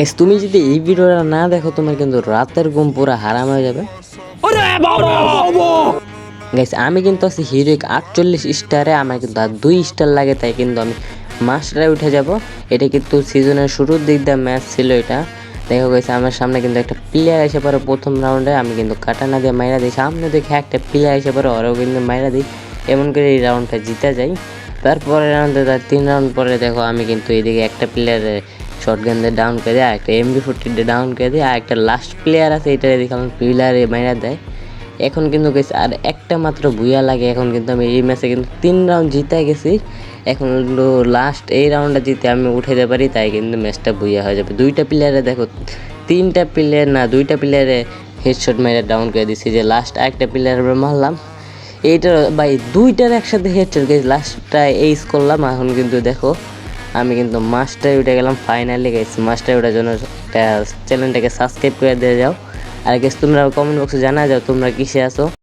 Guys তুমি যদি এই ভিডিওটা না দেখো তোমার কিন্তু রাতের ঘুম পুরো হারাম হয়ে যাবে। গাইস আমি কিন্তু আছি হিরোইক আটচল্লিশ স্টারে আমার কিন্তু আর দুই স্টার লাগে তাই কিন্তু আমি মাস্টারে উঠে যাব। এটা কিন্তু সিজনের শুরুর দিক দিয়ে ম্যাচ ছিল এটা। দেখো গেছে আমার সামনে কিন্তু একটা প্লেয়ার এসে পরে প্রথম রাউন্ডে আমি কিন্তু কাটানা দিয়ে মাইরা দিই। সামনে দেখে একটা প্লেয়ার এসে পরে ওরাও কিন্তু মাইরা দিই। এমন করে এই রাউন্ডটা জিতে যাই। তারপরে রাউন্ডে তার তিন রাউন্ড পরে দেখো আমি কিন্তু এদিকে একটা প্লেয়ারে শর্ট গান দিয়ে ডাউন করে আর একটা এমবি ফোরটি দিয়ে ডাউন করে দিই আর একটা লাস্ট প্লেয়ার আছে এটা দেখে আমার প্লেয়ারে মাইরা দেয়। এখন কিন্তু গেছে আর একটা মাত্র ভুইয়া লাগে, এখন কিন্তু আমি এই ম্যাচে কিন্তু তিন রাউন্ড জিতে গেছি। এখন লাস্ট এই রাউন্ডটা জিতে আমি উঠে যেতে পারি, তাই কিন্তু ম্যাচটা ভুইয়া হয়ে যাবে। দুইটা প্লেয়ারে দেখো, তিনটা প্লেয়ার না, দুইটা প্লেয়ারে হেডশট মেরে ডাউন করে দিছি যে লাস্ট একটা প্লেয়ার মারলাম। এইটা ভাই, দুইটার একসাথে হেডশট গেছি লাস্টটা এইস করলাম, এখন কিন্তু দেখো আমি কিন্তু মাস্টার উঠে গেলাম ফাইনালি গেছি মাস্টার উঠার জন্য চ্যানেলটাকে সাবস্ক্রাইব করে দিয়ে যাও। আর গেছ তোমরা কমেন্ট বক্সে জানা যাও তোমরা কিসে আছো।